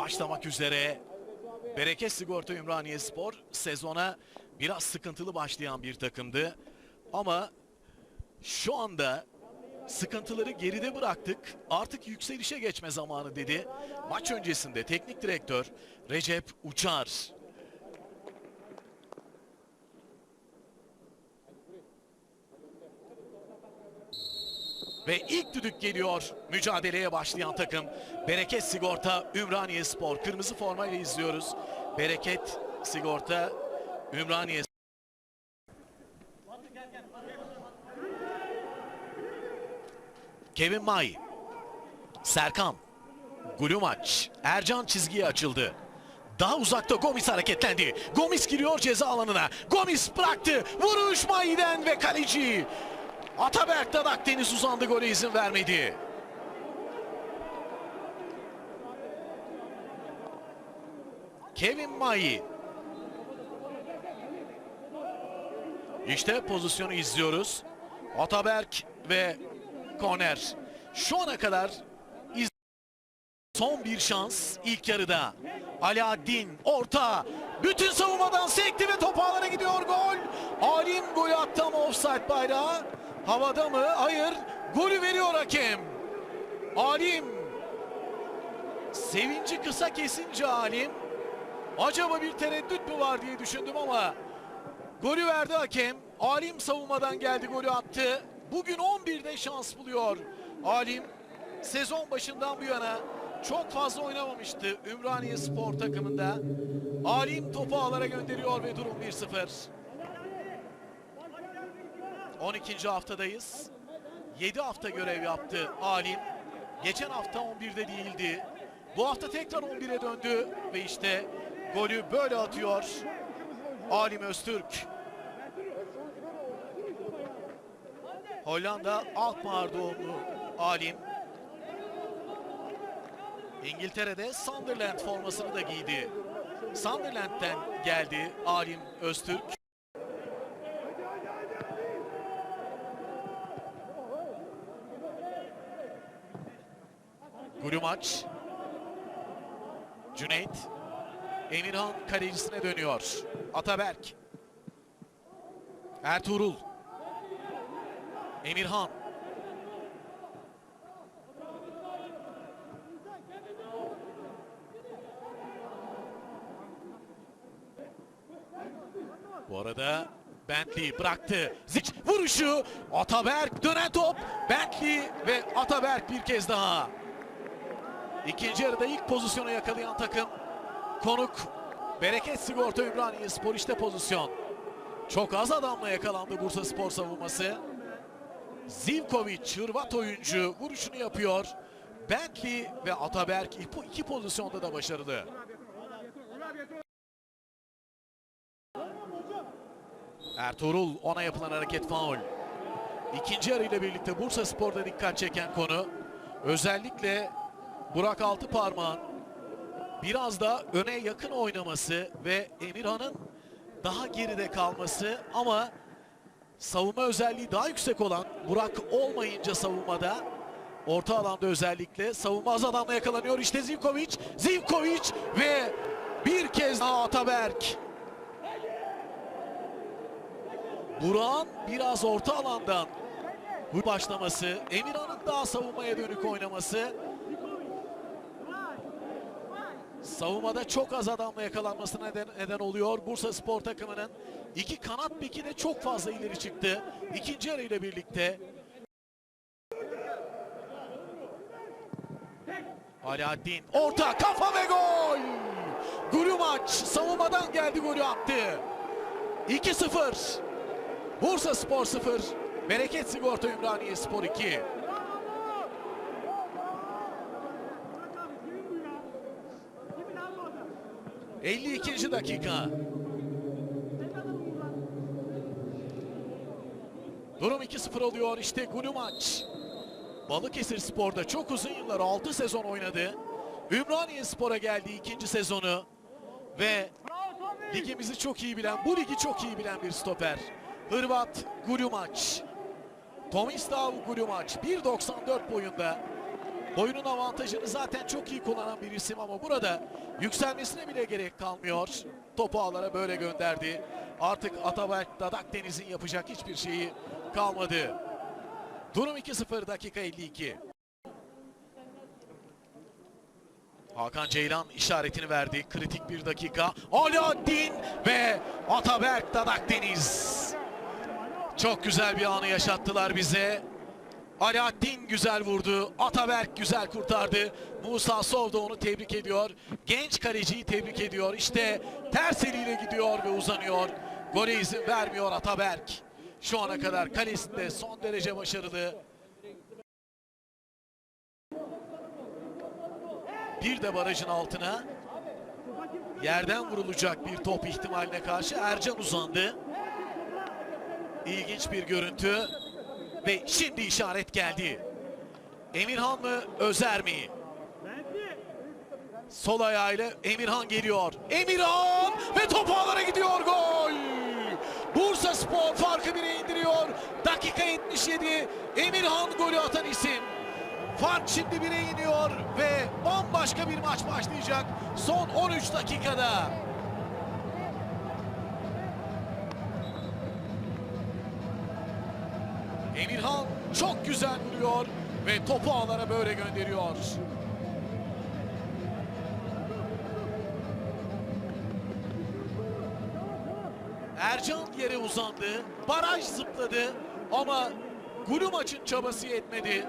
başlamak üzere. Bereket Sigorta Ümraniye Spor sezona biraz sıkıntılı başlayan bir takımdı. Ama şu anda sıkıntıları geride bıraktık. Artık yükselişe geçme zamanı dedi. Maç öncesinde teknik direktör Recep Uçar. Ve ilk düdük geliyor mücadeleye başlayan takım. Bereket Sigorta Ümraniye Spor. Kırmızı formayla izliyoruz. Bereket Sigorta Ümraniye Kevin May. Serkan. Gulumaç. Ercan çizgiye açıldı. Daha uzakta Gomis hareketlendi. Gomis giriyor ceza alanına. Gomis bıraktı. Vuruş May'den ve kaleci. Ataberk Dadak Deniz uzandı gole izin vermedi. Kevin May. İşte pozisyonu izliyoruz. Ataberk ve Koner. Şu ana kadar iz son bir şans ilk yarıda. Alaaddin orta. Bütün savunmadan sekti ve top ağlara gidiyor gol. Alim golü attı ama offside bayrağı. Havada mı? Hayır. Golü veriyor hakem. Alim. Sevinci kısa kesince Alim. Acaba bir tereddüt mü var diye düşündüm ama golü verdi hakem. Alim savunmadan geldi golü attı. Bugün 11'de şans buluyor. Alim sezon başından bu yana çok fazla oynamamıştı Ümraniye Spor takımında. Alim topu ağlara gönderiyor ve durum 1-0. 12. haftadayız. 7 hafta görev yaptı Alim. Geçen hafta 11'de değildi. Bu hafta tekrar 11'e döndü ve işte golü böyle atıyor. Alim Öztürk. Hollanda Alkmaar doğumlu Alim. İngiltere'de Sunderland formasını da giydi. Sunderland'den geldi Alim Öztürk. Gulumaç. Cüneyt. Emirhan kalecisine dönüyor. Ataberk. Ertuğrul. Emirhan. Bu arada Bentley bıraktı. Ziç vuruşu. Ataberk dönen top. Bentley ve Ataberk bir kez daha. İkinci yarıda ilk pozisyonu yakalayan takım konuk Bereket Sigorta Ümraniye Spor işte pozisyon. Çok az adamla yakalandı Bursa Spor savunması. Zivkovic Hırvat oyuncu vuruşunu yapıyor. Bentley ve Ataberk iki pozisyonda da başarılı. Ertuğrul ona yapılan hareket faul. İkinci yarı ile birlikte Bursa Spor'da dikkat çeken konu özellikle Burak Altıparmak'ın biraz da öne yakın oynaması ve Emirhan'ın daha geride kalması ama savunma özelliği daha yüksek olan Burak olmayınca savunmada orta alanda özellikle savunma az adamla yakalanıyor. İşte Zivkovic, Zivkovic ve bir kez daha Ataberk. Burak'ın biraz orta alandan bu başlaması, Emirhan'ın daha savunmaya dönük oynaması savunmada çok az adamla yakalanmasına neden, neden oluyor. Bursa Spor takımının iki kanat beki de çok fazla ileri çıktı. İkinci yarı ile birlikte Alaaddin orta kafa ve gol. Golü maç savunmadan geldi golü attı. 2-0. Bursa Spor 0. Bereket Sigorta Ümraniye Spor 2. ...52. dakika. Durum 2-0 oluyor. İşte golü maç. Balıkesir Spor'da çok uzun yıllar 6 sezon oynadı. Ümraniye Spor'a geldi ikinci sezonu. Ve ligimizi çok iyi bilen, bu ligi çok iyi bilen bir stoper. Hırvat Gulumaç. Tomislav Gulumaç 1.94 boyunda. Boyunun avantajını zaten çok iyi kullanan bir isim ama burada yükselmesine bile gerek kalmıyor. Topu ağlara böyle gönderdi. Artık Ataberk Dadak Deniz'in yapacak hiçbir şeyi kalmadı. Durum 2-0 dakika 52. Hakan Ceylan işaretini verdi. Kritik bir dakika. Alaaddin ve Ataberk Dadak Deniz. Çok güzel bir anı yaşattılar bize. Alaaddin güzel vurdu. Ataberk güzel kurtardı. Musa Sov da onu tebrik ediyor. Genç kaleciyi tebrik ediyor. İşte ters eliyle gidiyor ve uzanıyor. Gole izin vermiyor Ataberk. Şu ana kadar kalesinde son derece başarılı. Bir de barajın altına yerden vurulacak bir top ihtimaline karşı Ercan uzandı. İlginç bir görüntü ve şimdi işaret geldi. Emirhan mı Özer mi? Sol ayağıyla Emirhan geliyor. Emirhan ve top ağlara gidiyor gol. Bursa Spor farkı bire indiriyor. Dakika 77. Emirhan golü atan isim. Fark şimdi bire iniyor ve bambaşka bir maç başlayacak son 13 dakikada. Emirhan çok güzel vuruyor ve topu ağlara böyle gönderiyor. Ercan yere uzandı. Baraj zıpladı ama golü maçın çabası yetmedi.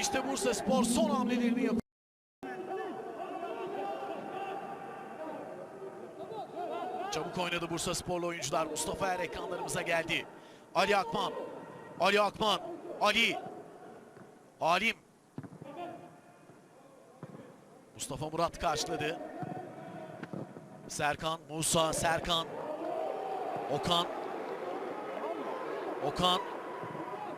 İşte Bursa Spor son hamlelerini yapıyor. Çabuk oynadı Bursa Sporlu oyuncular. Mustafa Er geldi. Ali Akman. Ali Akman. Ali. Halim. Mustafa Murat karşıladı. Serkan, Musa, Serkan. Okan. Okan.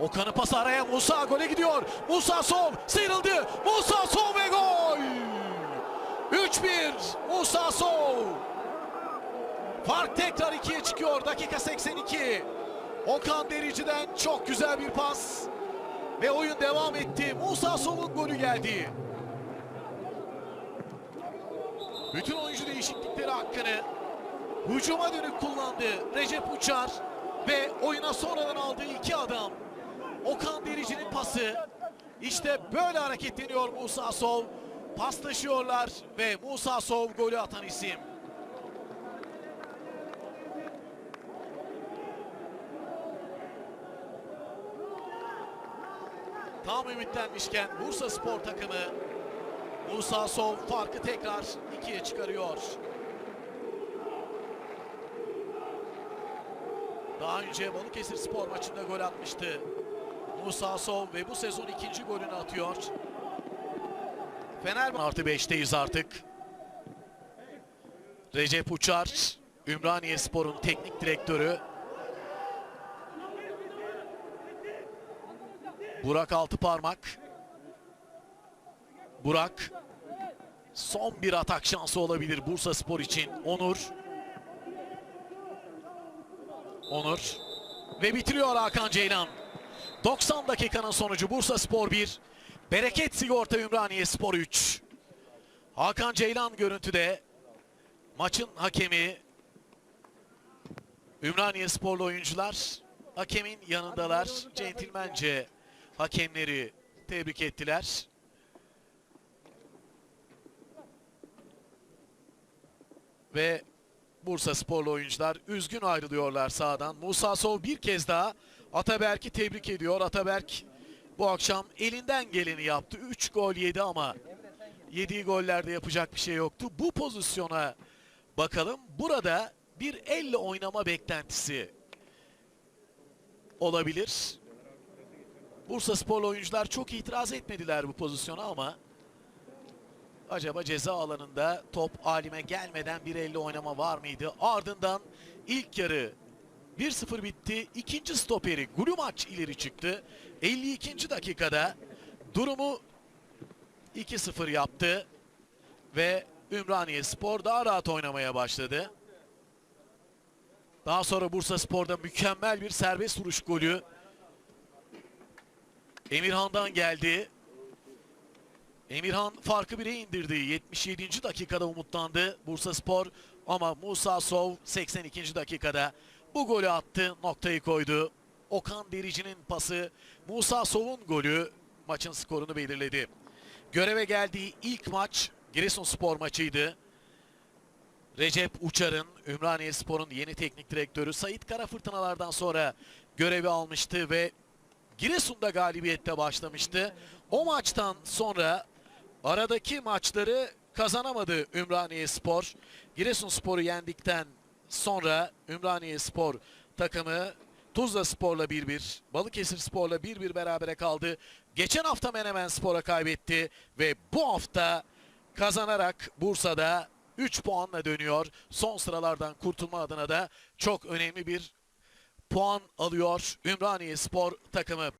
Okan'ı pas araya Musa gole gidiyor. Musa Sov sıyrıldı. Musa Sov ve gol. 3-1 Musa Sov. Fark tekrar ikiye çıkıyor. Dakika 82. Okan Derici'den çok güzel bir pas. Ve oyun devam etti. Musa Sov'un golü geldi. Bütün oyuncu değişiklikleri hakkını hücuma dönük kullandı Recep Uçar ve oyuna sonradan aldığı iki adam. Okan Derici'nin pası. İşte böyle hareketleniyor Musa Sov. Paslaşıyorlar ve Musa Sov golü atan isim. Tam ümitlenmişken Bursa Spor takımı Musa Sov farkı tekrar ikiye çıkarıyor. Daha önce Balıkesir Spor maçında gol atmıştı. Musa Sov ve bu sezon ikinci golünü atıyor. Fenerbahçe artı 5'teyiz artık. Recep Uçar, Ümraniye Spor'un teknik direktörü. Burak Altıparmak. Burak. Son bir atak şansı olabilir Bursa Spor için. Onur. Onur. Ve bitiriyor Hakan Ceylan. 90 dakikanın sonucu Bursa Spor 1. Bereket Sigorta Ümraniye Spor 3. Hakan Ceylan görüntüde. Maçın hakemi Ümraniye Sporlu oyuncular hakemin yanındalar. Centilmence hakemleri tebrik ettiler. Ve Bursa sporlu oyuncular üzgün ayrılıyorlar sahadan. Musa Sov bir kez daha Ataberk'i tebrik ediyor. Ataberk bu akşam elinden geleni yaptı. 3 gol yedi ama yediği gollerde yapacak bir şey yoktu. Bu pozisyona bakalım. Burada bir elle oynama beklentisi olabilir. Bursa sporlu oyuncular çok itiraz etmediler bu pozisyona ama acaba ceza alanında top alime gelmeden bir elle oynama var mıydı? Ardından ilk yarı 1-0 bitti. İkinci stoperi Gulumaç ileri çıktı. 52. dakikada durumu 2-0 yaptı ve Ümraniye Spor daha rahat oynamaya başladı. Daha sonra Bursa Spor'da mükemmel bir serbest vuruş golü Emirhan'dan geldi. Emirhan farkı bire indirdi. 77. dakikada umutlandı Bursa Spor ama Musa Sov 82. dakikada bu golü attı, noktayı koydu. Okan Derici'nin pası, Musa Sov'un golü maçın skorunu belirledi. Göreve geldiği ilk maç Giresunspor maçıydı. Recep Uçar'ın Ümraniye Spor'un yeni teknik direktörü Sait Kara Fırtınalardan sonra görevi almıştı ve Giresun'da galibiyette başlamıştı. O maçtan sonra aradaki maçları kazanamadı Ümraniye Spor. Giresunspor'u yendikten sonra Ümraniye Spor takımı Tuzla Spor'la 1-1, Balıkesir Spor'la 1-1 berabere kaldı. Geçen hafta Menemen Spor'a kaybetti ve bu hafta kazanarak Bursa'da 3 puanla dönüyor. Son sıralardan kurtulma adına da çok önemli bir puan alıyor Ümraniye Spor takımı.